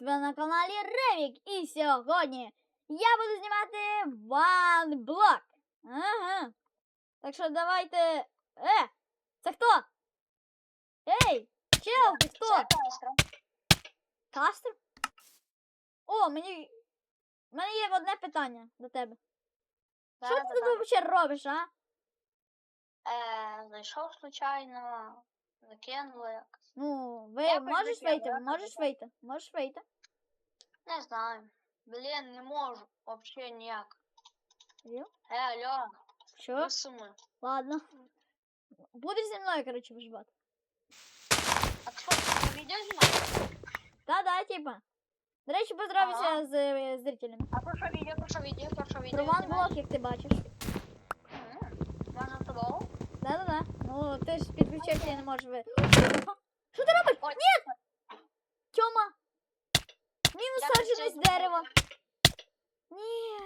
тебе на каналі Ревік. І сьогодні я буду знімати ванблок. Ага. Так що давайте. Е! Це хто? Ей! Чел, ти хто? Кастр? О, мені. У мене є одне питання до тебе. Що ти тут взагалі робиш, а? Е, Зайшов случайно, закинули якось. Ну, ви Я можеш прикрикла, вийти? я Можеш вийти? Можеш вийти? Не знаю. Блін, не можу. Вообще ніяк. Вів? Е, алло, Що? ви суми. Ладно. Будеш зі мною, коротше, виживати. А що, ти відео знімаєш? Та, да, типа. До речі, поздравився Ага. з е, зрителями. А про що відео, про що відео, про що відео Про ван блок, як ти бачиш. Ж підключився і не можеш ви. Що ти робиш? Ой, Тьома! Мінус Я з дерева. Ні.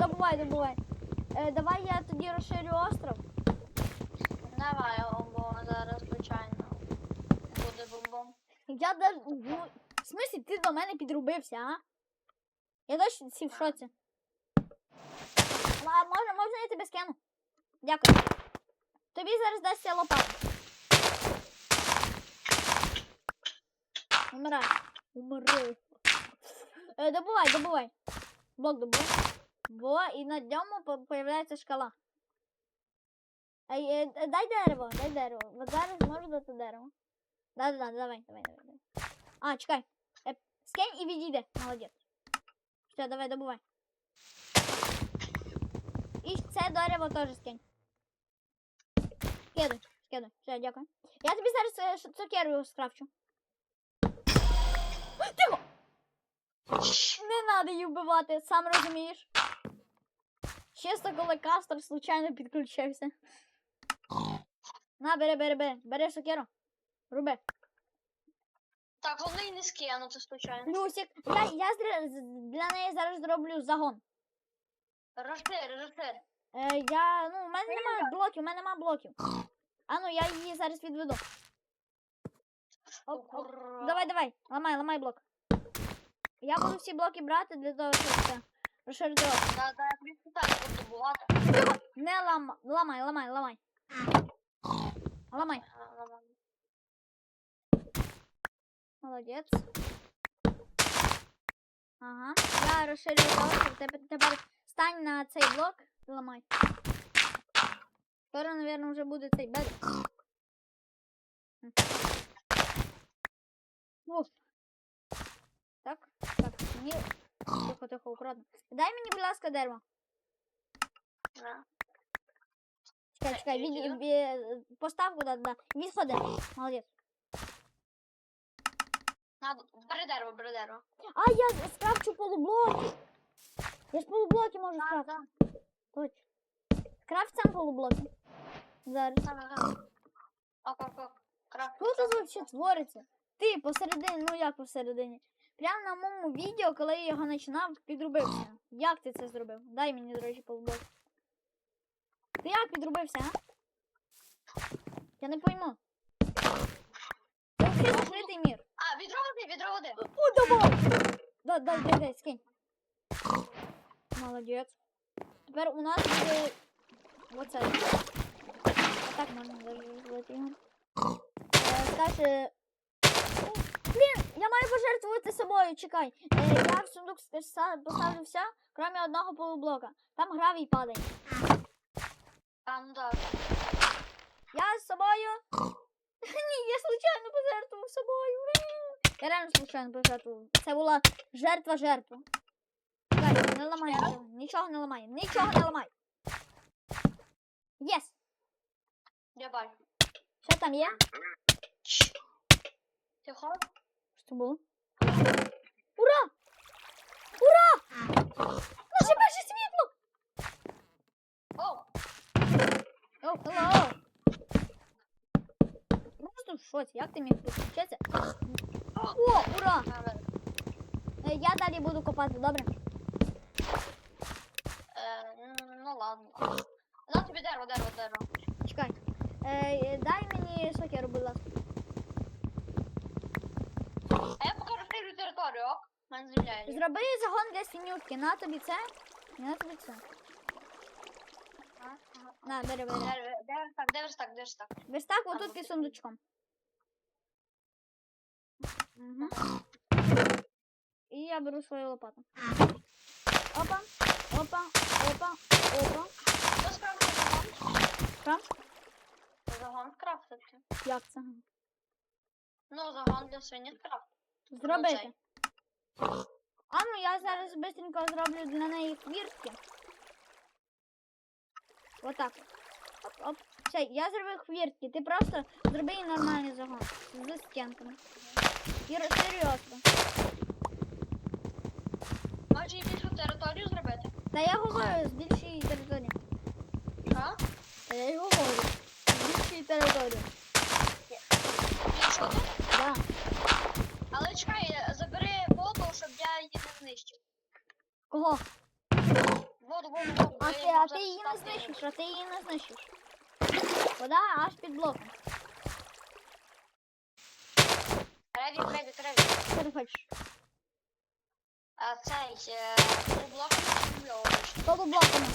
Добувай, добувай. Е, давай я тоді розширю остров. Давай, бо зараз, звичайно, буде бомбом. Я даже. Ну, в смислі, ти до мене підрубився, а? Я всі в шоці. А можна, можна я тебе скину? Дякую. Тобі зараз дасться лопата. Умирай. Умирай. Е, добувай, добувай. Блок добувай. Во, і на ньому по- появляється шкала. Ей, е, е, дай дерево, дай дерево. От зараз можу дати дерево. Да, да, да, давай, давай, давай. давай. А, чекай. Е, скинь і відійди. Молодець. Все, давай, добувай. І це дерево теж скинь. Скидуй, скидуй. Все, дякую. Я тобі зараз ш- цукеру скрафчу. Тихо! Не треба її вбивати, сам розумієш. Чисто коли кастер случайно підключився. На, бери, бери, бери. Бери сокеру. Руби. Так, вони не скинути, случайно. Люсик, я, я для неї зараз зроблю загон. Розшир, розшир. Е, я, ну, у мене немає блоків, у мене немає блоків. А ну, я її зараз відведу. Оп, оп. Давай, давай, ламай, ламай блок. Я буду всі блоки брати для того, щоб це розширити. Не лам... ламай, ламай, ламай. Ламай. Молодець. Ага. Я розширюю острів. Тепер, тепер стань на цей блок і ламай. Скоро, мабуть, вже буде цей бед. Уф. Так, так, мені. Тихо, тихо, акуратно. Дай мені, будь ласка, дерево. Да. Чекай, чекай, від, від, постав куди, да. Відходи. Молодець. Надо, бери дерево, бери дерево. А, я скрафчу полублоки. Я ж полублоки можу Да, скрафтити. да. Точно. Скрафт сам полублоки. Зараз. Що тут взагалі твориться? Ти посередині, ну як посередині? Прямо на моєму відео, коли я його починав, підрубився. Як ти це зробив? Дай мені, до речі, полублоки. Ти як підрубився, а? Я не пойму. Це взагалі закритий мір. А, відро води, відро води. О, давай! Дай, дай, дай, дай, скинь. Молодець. Тепер у нас буде оце. Так можна даже. Е, Е, Блін, я маю пожертвувати собою, чекай. Е, я в сундук поставлю все, крім одного полублока. Там гравій падає. А, ну. Я з собою. Ні, я случайно пожертвував собою. Я реально случайно пожертвував. Це була жертва жертва. Не ламай. Нічого не ламай. Нічого не ламай. Єс! Бачу. Що там є? Тихо. Що було? Ура! Ура! Наше перше світло! Оу. О, hello! Просто в шоці, як ти міг підключитися? О, ура! Е, Я далі буду копати, добре? Е, ну ладно. На тобі дерево, дерево, дерево. Чекай. Е, дай мені сокеру, будь ласка. А я покажу третю територію, ок? У мене земля є. Зроби загон для свинютки. На тобі це. На тобі це. Ага, ага. На, бери, бери. Де де верстак, де верстак, де верстак? Верстак отут під сундучком. Угу. І я беру свою лопату. Опа, опа, опа, опа. Хто? Загон скрафтити. Як це? Ну, загон для свині скрафтити. Зробити. А ну я зараз быстренько зроблю для неї хвіртки. Отак. Оп, оп. Все, я зробив хвіртки. Ти просто зроби їй нормальний загон. З стінками. І серйозно. Може і більшу територію зробити? Та я говорю з більшої території. Що? Та я й говорю. Більшої території. Да. Але чекай, забери воду, щоб я її не знищив. Кого? Воду, воду, воду. А ти, а ти її не знищиш, а ти її не знищиш. Вода аж під блоком. Ревік, ревік, ревік. Що ти хочеш? А цей, е, блок не. Полублоками.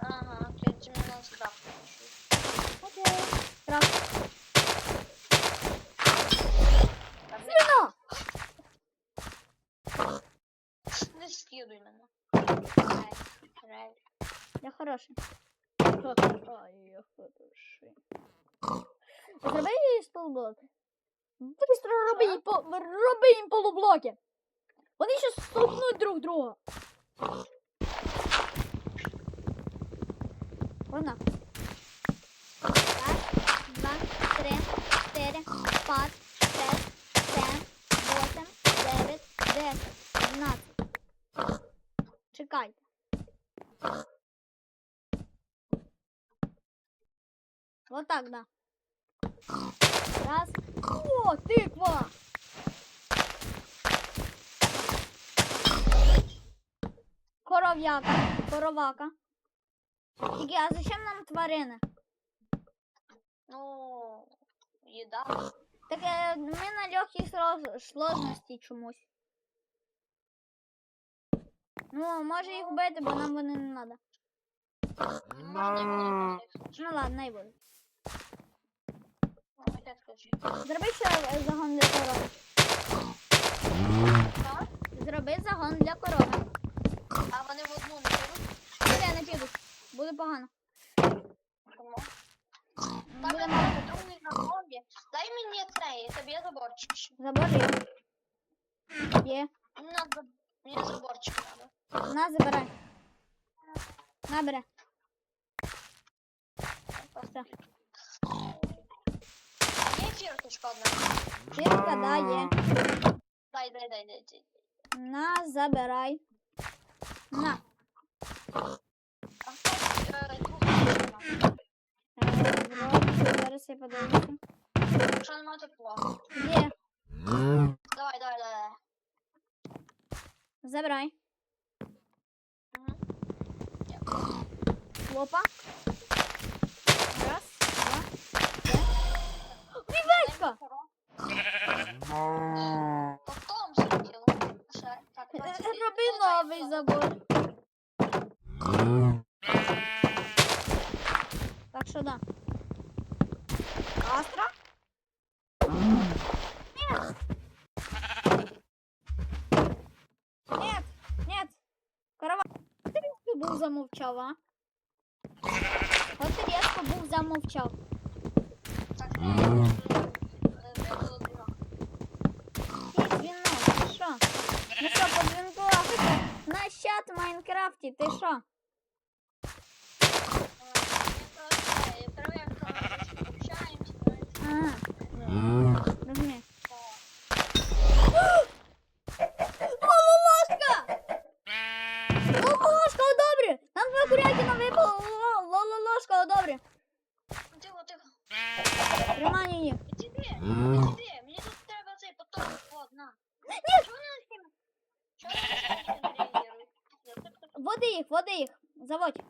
Ага, ти, ти мене скрафтуєш. Не скидуй мене. Я хороший. Ай, я хороший. Зроби їй з полублоки. Быстро роби їй, по... роби їм полублоки. Вони ще стукнуть друг друга. Вона. Раз, два, три, чотири, п'ять, шесть, сім, восемь, дев'ять, десять, одинадцять. Чекайте. Вот так, да. Раз. О, тыква! Коров'яка, коровака. Тільки, а зачем нам тварини? Ну, їда. Так е, ми на легкій слож- сложності чомусь. Ну, може їх вбити, бо нам вони не треба. Ну ладно, не буде. Зроби ще е, загон для корови. Зроби загон для корови. А вони в одну не беруть? Ні, не підуть. Буде погано. Чому? Буде Там мало. я другий на зомбі. Дай мені цей, тобі заборчик. ще. Забор є. Є. Мені надо, мені заборчик надо. На, забирай. На, бери. Все. Є фірточка одна? Фірка, да, є. Дай, дай, дай, дай. дай. На, забирай. На. А хто е, друга? Е, вроді, зараз я подивлюся. Що нема тепло? Є. Давай, давай, давай. Забирай. Лопа. Раз, два, три. Вівечка! Потом залетіло. Ще, так, Е, давайте. Роби новий забор. Так що да. Астра? Нет. Нет, нет. Корова. Ти різко був замовчав, а? Був. Так, е, е, вибило друга. Ти дзвінок, ти що? Ну що, по дзвінку Африка? На чат в Майнкрафті, ти що? А, розумію. Лололошка! Лололошка, добре! Нам два курятина випало. Лололошка, добре. Тихо, тихо. Тримай її. Іди, іди, мені тут треба цей поток. Вот, на. Ні. Чого вони на всім? Чого вони на всім не реагують? Води їх, води їх. Заводь.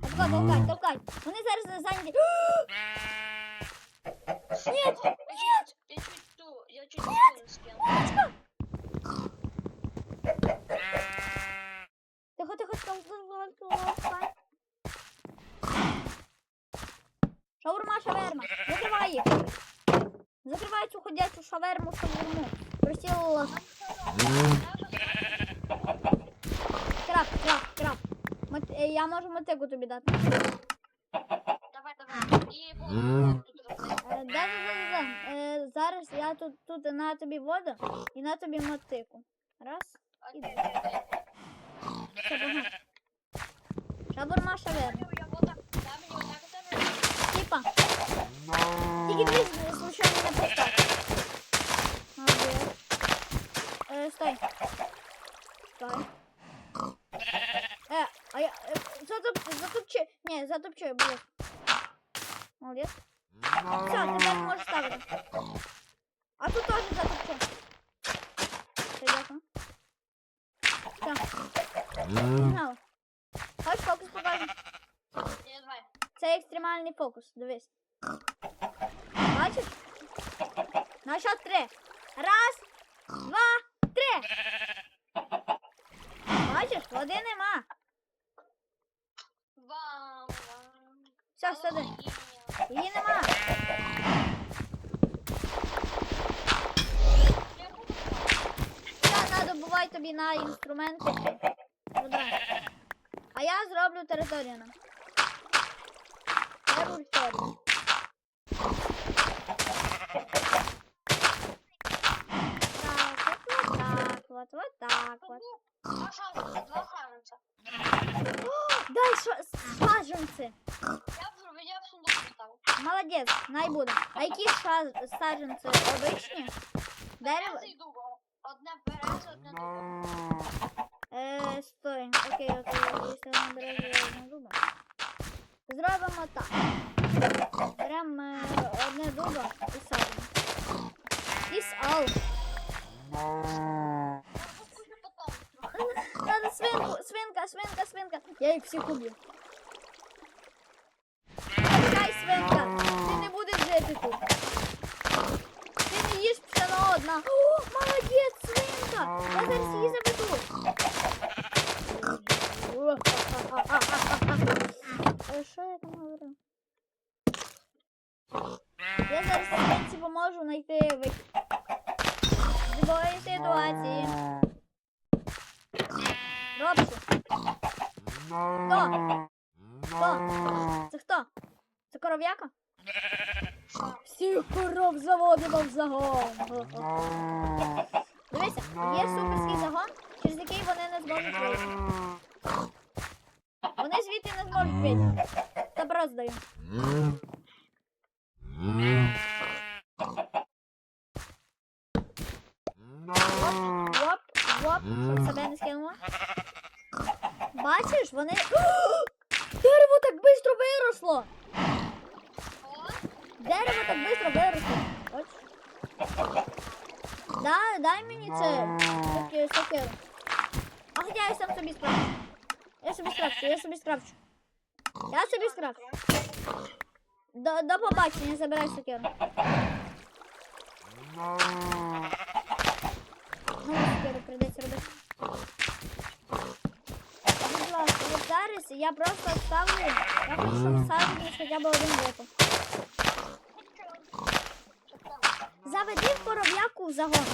Толкай, толкай, толкай. Вони зараз зайняті. Ні, ні. Ти чуть чуть-чуть скину. Тихо, тихо, тихо. Шаурма, шаверма. Закривай їх. Закривай цю ходячу шаверму, шаурму. Присіла краб, краб, краб. Е, Я можу мотику тобі дати. Давай, давай. І воду. Е, Да, да, да, да, да. Е, зараз я тут, тут на тобі воду і на тобі мотику. Раз. Окей, окей, окей. Я дай мені отак от роби. Типа. Тільки дивись, случайно не постав. Молодець. Е, стой. Стой. А я... Затоп, затопчи. Ні, затопчи, було. Молодець. Все, тепер можеш ставити. А тут теж затопчи. Все, дякую. Все. Погнали. Хочеш фокус давай. Це екстремальний фокус, дивись. Бачиш? На що три. Раз, два, три. Бачиш, води нема. добувай тобі на інструменти. Одразу. А я зроблю територію нам. Територію. Так, от, от так, от, от так, от. Два шанси, два шанси. Дай ша- саджанці. Я вже я в сундук поставив. Молодець, най буде. А які ша- саджанці обичні? Дерево? Я їх всіх коров'яка? Всіх коров заводимо в загон. Дивися, є суперський загон, через який вони не зможуть вийти. Вони звідти не зможуть вийти. Та просто даю. Воп, воп, себе не скинуло. Бачиш, вони. Дерево так швидко виросло! Дерево так швидко виросло. Да, дай мені це таке сокиру. А хоча я сам собі скрафчу. Я собі скрафчу, я собі скрафчу. Я собі скрафчу. До, до побачення, забирай сокиру. Ну, сокиру прийдеться робити. Будь ласка, от зараз я просто ставлю. Я хочу, щоб садити хоча б один випав. Заведи коров'яку в загон.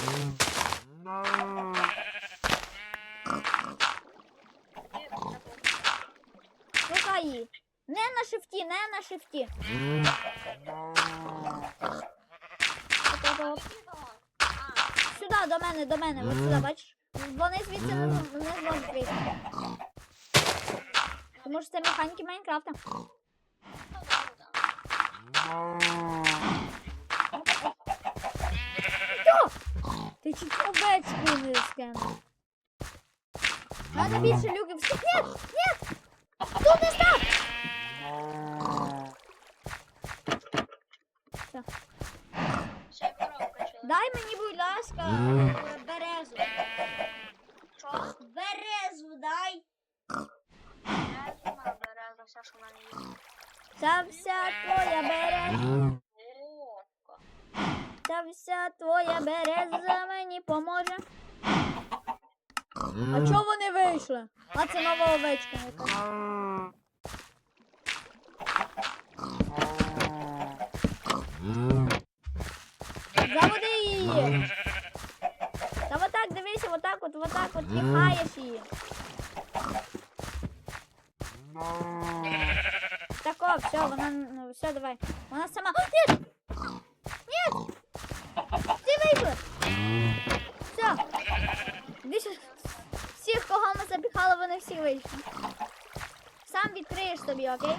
Шукай її. Не на шифті, не на шифті. Сюди, до мене, до мене. Ось сюди, бачиш? Вони звідси не, не зможуть вийти. Тому що це механіки Майнкрафта. Ти чуть овечку не скинув. Надо більше люків. Стоп, Нет, нет! Тут не став! Все. Ще коробка чи Дай мені, будь ласка, яєчка накладу. Заводи її. Та отак дивися, отак от, отак от і хаєш її. Тако, все, вона, ну, все, давай. Вона сама... О, нет! Нет! Ты выиграл! crazy. Some betrayers to be okay.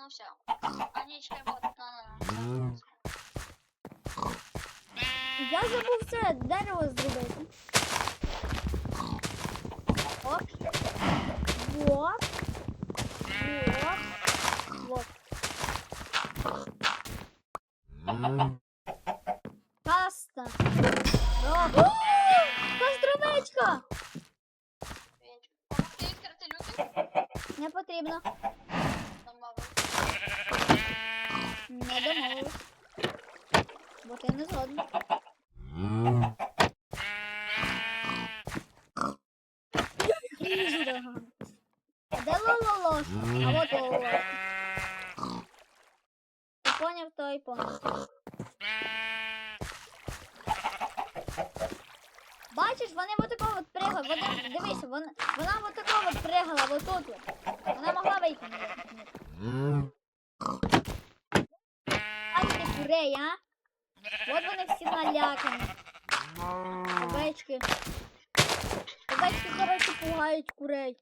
ну все. Анічка бот. Я забыл все. дерево зробити. Оп. Вот. Вот. Вот. Паста. Робот. Бачиш, вони в отако от пригали. Вони, дивися, вона, вона отако от пригала, отут. Вона могла вийти. Бачите, курей, а? От вони всі налякані. Овечки. Овечки, коротше, пугають курей.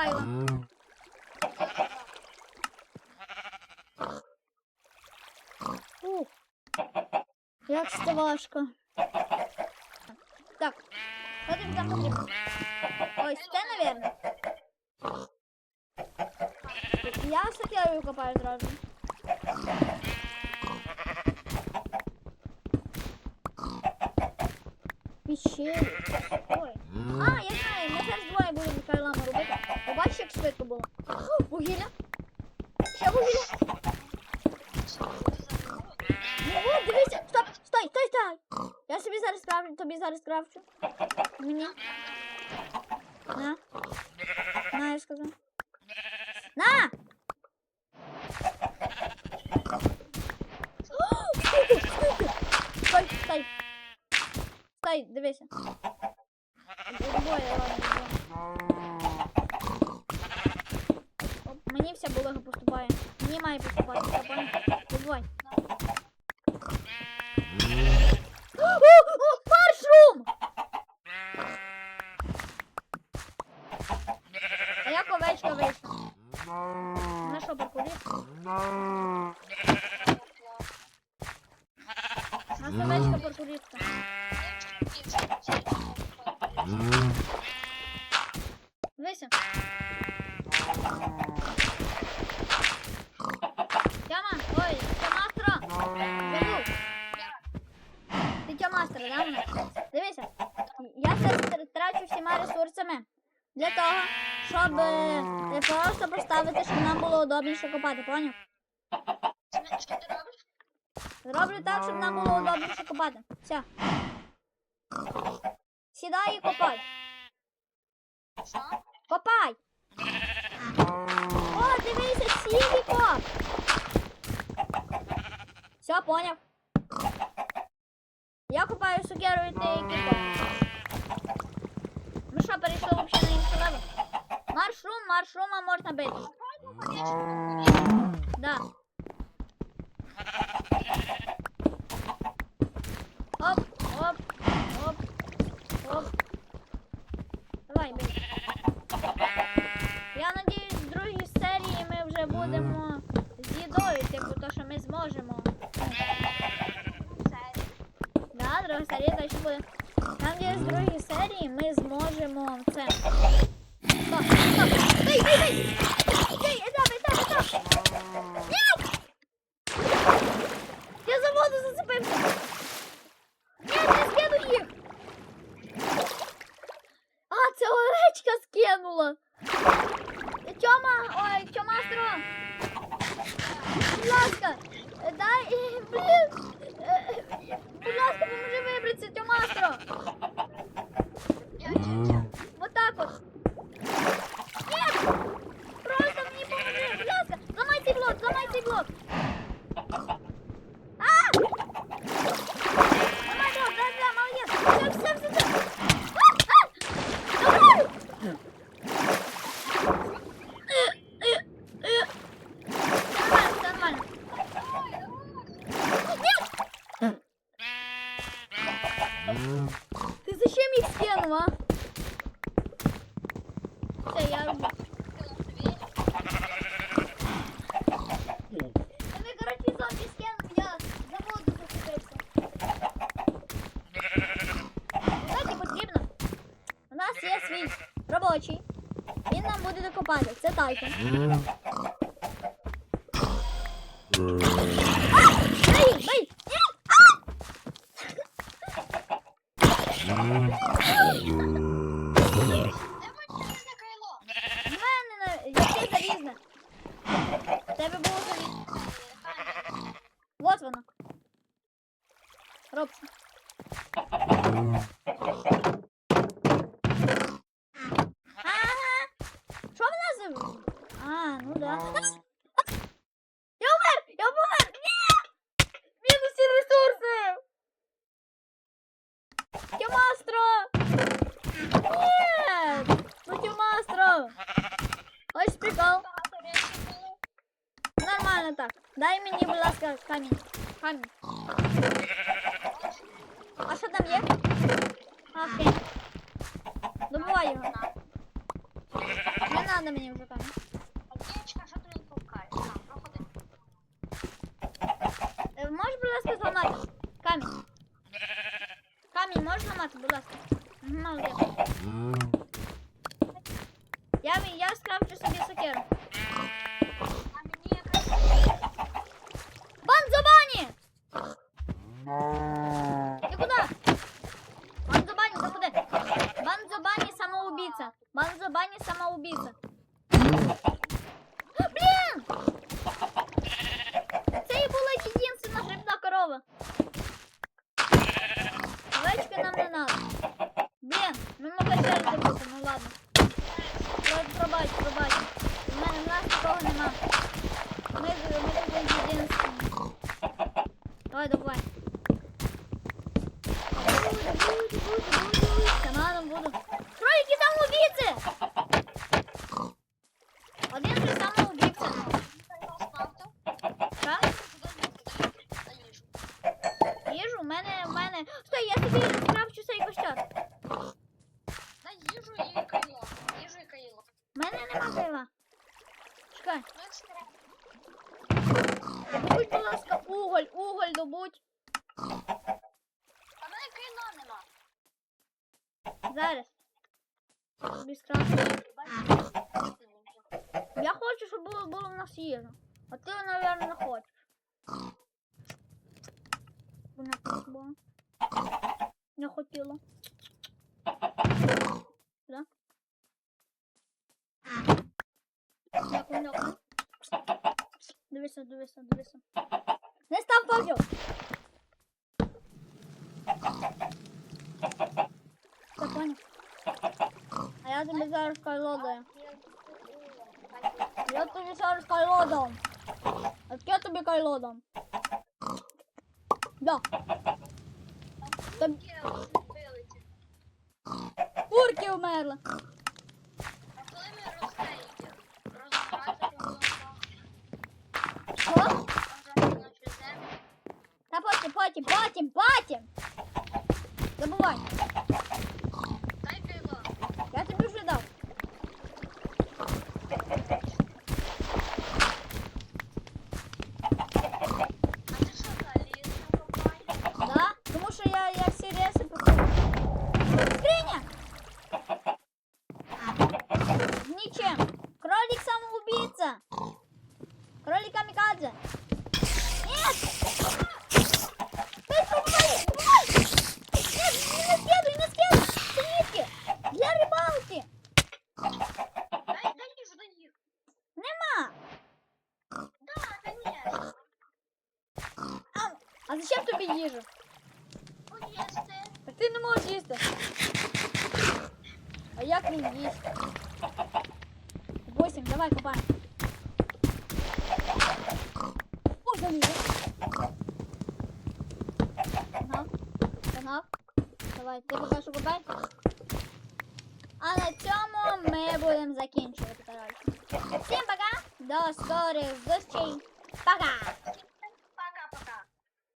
Михайло. Ух, як це важко. Так, ходимо там потрібно. Ось це, напевно. Я сокерою копаю зразу. Пещеру. Ай, дивися. Мені все було поступає. Мені має поступати, я понял. копицями для того, щоб для того, щоб поставити, щоб нам було удобніше копати, поняв? Роблю так, щоб нам було удобніше копати. Все. Сідай і копай. Копай! О, дивися, сірий коп! Все, поняв. Я купаю сукеру і ти кіпо. Маша перейшов вообще на інший левел. Маршрум, маршрума можна бити. Да. Оп, оп, оп, оп. Давай, бей. Я надіюсь, в другій серії ми вже будемо з їдою, типу, то, що ми зможемо. Да, друга серія точно буде. Читайте. Тебе було завісно. Вот воно. Робці. можна будь ласка. Молодець. Я, я скрафчу собі сокиру. дивися, дивися, дивися. Не став паузу. Законі. А я тобі зараз кайлодаю. Я тобі зараз кайлодом. А я тобі кайлодом? Да. Там... Курки умерли.